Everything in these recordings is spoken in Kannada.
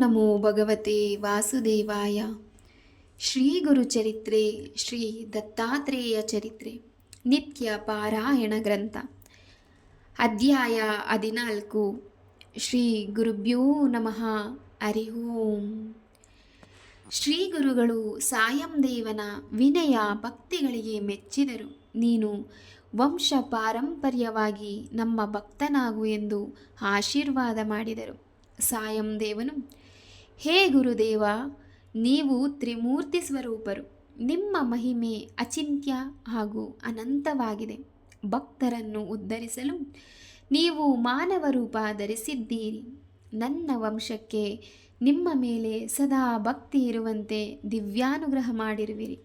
ನಮೋ ಭಗವತೆ ವಾಸುದೇವಾಯ ಶ್ರೀ ಗುರು ಚರಿತ್ರೆ ಶ್ರೀ ದತ್ತಾತ್ರೇಯ ಚರಿತ್ರೆ ನಿತ್ಯ ಪಾರಾಯಣ ಗ್ರಂಥ ಅಧ್ಯಾಯ ಹದಿನಾಲ್ಕು ಶ್ರೀ ಗುರುಭ್ಯೋ ನಮಃ ಹರಿ ಓಂ ಶ್ರೀ ಗುರುಗಳು ಸಾಯಂ ದೇವನ ವಿನಯ ಭಕ್ತಿಗಳಿಗೆ ಮೆಚ್ಚಿದರು. ನೀನು ವಂಶ ಪಾರಂಪರ್ಯವಾಗಿ ನಮ್ಮ ಭಕ್ತನಾಗು ಎಂದು ಆಶೀರ್ವಾದ ಮಾಡಿದರು. ಸಾಯಂ ದೇವನು ಹೇ ಗುರುದೇವ, ನೀವು ತ್ರಿಮೂರ್ತಿ ಸ್ವರೂಪರು. ನಿಮ್ಮ ಮಹಿಮೆ ಅಚಿಂತ್ಯ ಹಾಗೂ ಅನಂತವಾಗಿದೆ. ಭಕ್ತರನ್ನು ಉದ್ಧರಿಸಲು ನೀವು ಮಾನವ ರೂಪ ಧರಿಸಿದ್ದೀರಿ. ನನ್ನ ವಂಶಕ್ಕೆ ನಿಮ್ಮ ಮೇಲೆ ಸದಾ ಭಕ್ತಿ ಇರುವಂತೆ ದಿವ್ಯಾನುಗ್ರಹ ಮಾಡಿರುವಿರಿ.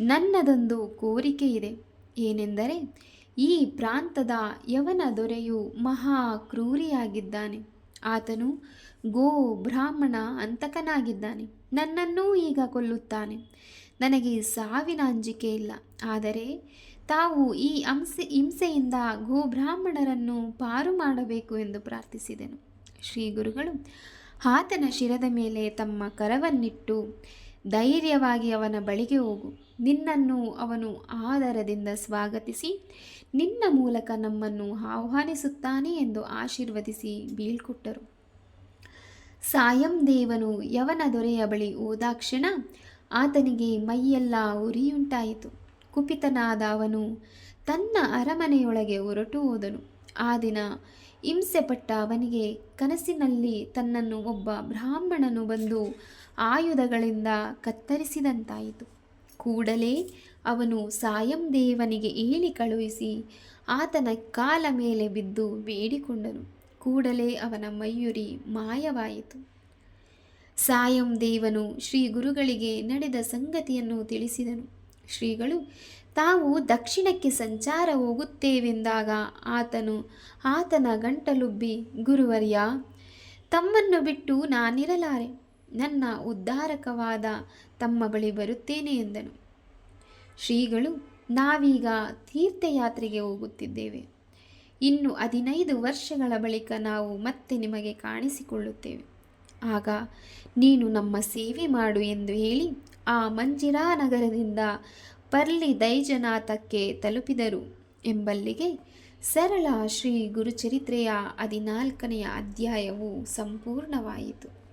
ನನ್ನದೊಂದು ಕೋರಿಕೆ ಇದೆ. ಏನೆಂದರೆ, ಈ ಪ್ರಾಂತದ ಯವನ ದೊರೆಯು ಮಹಾ ಕ್ರೂರಿಯಾಗಿದ್ದಾನೆ. ಆತನು, ಗೋ, ಬ್ರಾಹ್ಮಣ ಅಂತಕನಾಗಿದ್ದಾನೆ ನನ್ನನ್ನೂ ಈಗ ಕೊಲ್ಲುತ್ತಾನೆ. ನನಗೆ ಸಾವಿನ ಅಂಜಿಕೆ ಇಲ್ಲ. ಆದರೆ ತಾವು ಈ ಅಂಸೆ, ಹಿಂಸೆಯಿಂದ ಗೋ ಬ್ರಾಹ್ಮಣರನ್ನು ಪಾರು ಮಾಡಬೇಕು ಎಂದು ಪ್ರಾರ್ಥಿಸಿದೆನು. ಶ್ರೀ ಗುರುಗಳು, ಆತನ ಶಿರದ ಮೇಲೆ ತಮ್ಮ ಕರವನ್ನಿಟ್ಟು ಧೈರ್ಯವಾಗಿ ಅವನ ಬಳಿಗೆ ಹೋಗು. ನಿನ್ನನ್ನು ಅವನು ಆದರದಿಂದ ಸ್ವಾಗತಿಸಿ, ನಿನ್ನ ಮೂಲಕ ನಮ್ಮನ್ನು ಆಹ್ವಾನಿಸುತ್ತಾನೆ ಎಂದು ಆಶೀರ್ವದಿಸಿ ಬೀಳ್ಕೊಟ್ಟರು. ಸಾಯಂ ದೇವನು ಯವನ ದೊರೆಯ ಬಳಿ ಹೋದಾಕ್ಷಣ ಆತನಿಗೆ ಮೈಯೆಲ್ಲ ಉರಿಯುಂಟಾಯಿತು. ಕುಪಿತನಾದ ಅವನು ತನ್ನ ಅರಮನೆಯೊಳಗೆ ಹೊರಟು ಹೋದನು. ಆ ದಿನ ಹಿಂಸೆಪಟ್ಟ ಅವನಿಗೆ ಕನಸಿನಲ್ಲಿ ತನ್ನನ್ನು ಒಬ್ಬ ಬ್ರಾಹ್ಮಣನು ಬಂದು ಆಯುಧಗಳಿಂದ ಕತ್ತರಿಸಿದಂತಾಯಿತು. ಕೂಡಲೇ ಅವನು ಸಾಯಂ ದೇವನಿಗೆ ಹೇಳಿ ಕಳುಹಿಸಿ ಆತನ ಕಾಲ ಮೇಲೆ ಬಿದ್ದು ಬೇಡಿಕೊಂಡನು. ಕೂಡಲೇ ಅವನ ಮಯೂರಿ ಮಾಯವಾಯಿತು. ಸಾಯಂ ದೇವನು ಶ್ರೀ ಗುರುಗಳಿಗೆ ನಡೆದ ಸಂಗತಿಯನ್ನು ತಿಳಿಸಿದನು. ಶ್ರೀಗಳು, ತಾವು ದಕ್ಷಿಣಕ್ಕೆ ಸಂಚಾರ ಹೋಗುತ್ತೇವೆಂದಾಗ ಆತನು, ಆತನ ಗಂಟಲುಬ್ಬಿ, ಗುರುವರ್ಯ, ತಮ್ಮನ್ನು ಬಿಟ್ಟು ನಾನಿರಲಾರೆ. ನನ್ನ ಉದ್ಧಾರಕವಾದ ತಮ್ಮ ಬಳಿ ಬರುತ್ತೇನೆ ಎಂದನು. ಶ್ರೀಗಳು, ನಾವೀಗ ತೀರ್ಥಯಾತ್ರೆಗೆ ಹೋಗುತ್ತಿದ್ದೇವೆ. ಇನ್ನು ಹದಿನೈದು ವರ್ಷಗಳ ಬಳಿಕ ನಾವು ಮತ್ತೆ ನಿಮಗೆ ಕಾಣಿಸಿಕೊಳ್ಳುತ್ತೇವೆ. ಆಗ, ನೀನು ನಮ್ಮ ಸೇವೆ ಮಾಡು ಎಂದು ಹೇಳಿ ಆ ಮಂಜಿರಾ ನಗರದಿಂದ ಪರ್ಲಿ ದೈಜನಾಥಕ್ಕೆ ತಲುಪಿದರು. ಎಂಬಲ್ಲಿಗೆ ಸರಳ ಶ್ರೀ ಗುರುಚರಿತ್ರೆಯ ಹದಿನಾಲ್ಕನೆಯ ಅಧ್ಯಾಯವು ಸಂಪೂರ್ಣವಾಯಿತು.